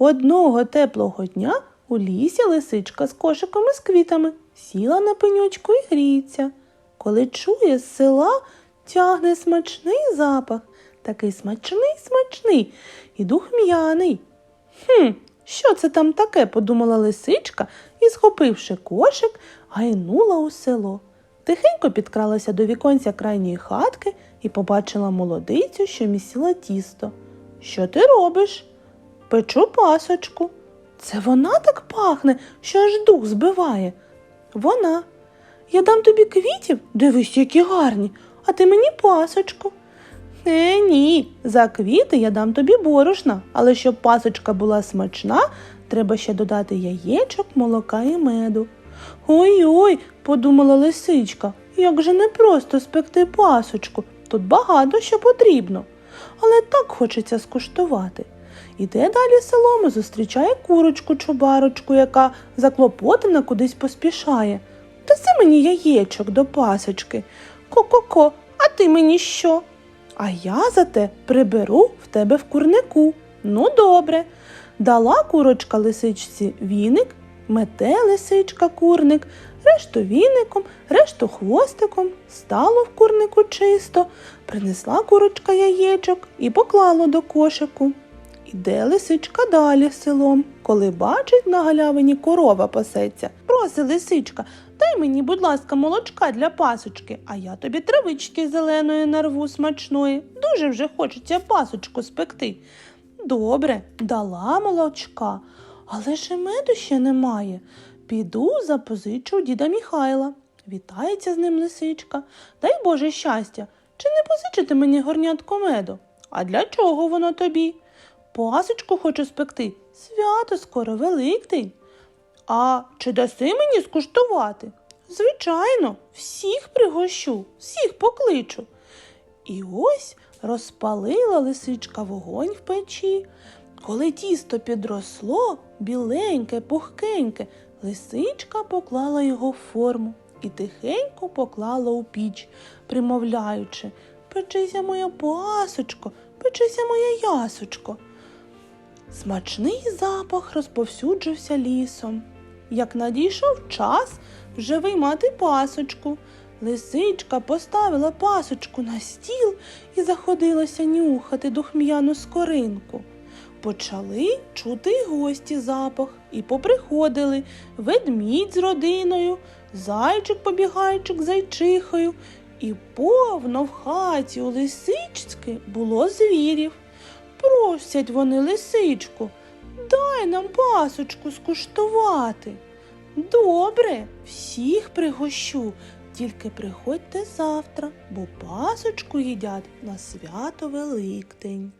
Одного теплого дня у лісі лисичка з кошиком із квітами сіла на пеньочку і гріється. Коли чує з села тягне смачний запах, такий смачний, смачний і духм'яний. Хм, що це там таке? подумала лисичка і, схопивши кошик, гайнула у село. Тихенько підкралася до віконця крайньої хатки і побачила молодицю, що місіла тісто. Що ти робиш? Печу пасочку. Це вона так пахне, що аж дух збиває. Вона. Я дам тобі квітів, дивись, які гарні, а ти мені пасочку. Е, ні, за квіти я дам тобі борошна, але щоб пасочка була смачна, треба ще додати яєчок, молока і меду. Ой-ой, подумала лисичка, як же непросто спекти пасочку. Тут багато що потрібно. Але так хочеться скуштувати. Іде далі селом і зустрічає курочку чубарочку, яка заклопотана кудись поспішає. Даси мені яєчок до пасочки. Ко-ко-ко, а ти мені що? А я зате приберу в тебе в курнику. Ну, добре. Дала курочка лисичці віник, мете лисичка курник, решту віником, решту хвостиком, стало в курнику чисто, принесла курочка яєчок і поклала до кошику. Іде лисичка далі селом, коли бачить на галявині корова пасеться. Проси лисичка, дай мені, будь ласка, молочка для пасочки, а я тобі травички зеленої нарву смачної. Дуже вже хочеться пасочку спекти. Добре, дала молочка, але ж і меду ще немає. Піду запозичу діда Міхайла. Вітається з ним лисичка. Дай Боже щастя, чи не позичите мені горнятко меду? А для чого воно тобі? Пасочку хочу спекти. Свято скоро Великдень. А чи даси мені скуштувати? Звичайно, всіх пригощу, всіх покличу. І ось розпалила лисичка вогонь в печі. Коли тісто підросло, біленьке, пухкеньке, лисичка поклала його в форму і тихенько поклала у піч, примовляючи Печися моя пасочко, печися моя ясочко. Смачний запах розповсюджився лісом. Як надійшов час вже виймати пасочку, лисичка поставила пасочку на стіл і заходилася нюхати духм'яну скоринку. Почали чути гості запах, і поприходили ведмідь з родиною, зайчик побігайчик зайчихою, і повно в хаті у лисички було звірів. Просять вони лисичку, дай нам пасочку скуштувати. Добре, всіх пригощу, тільки приходьте завтра, бо пасочку їдять на свято Великдень.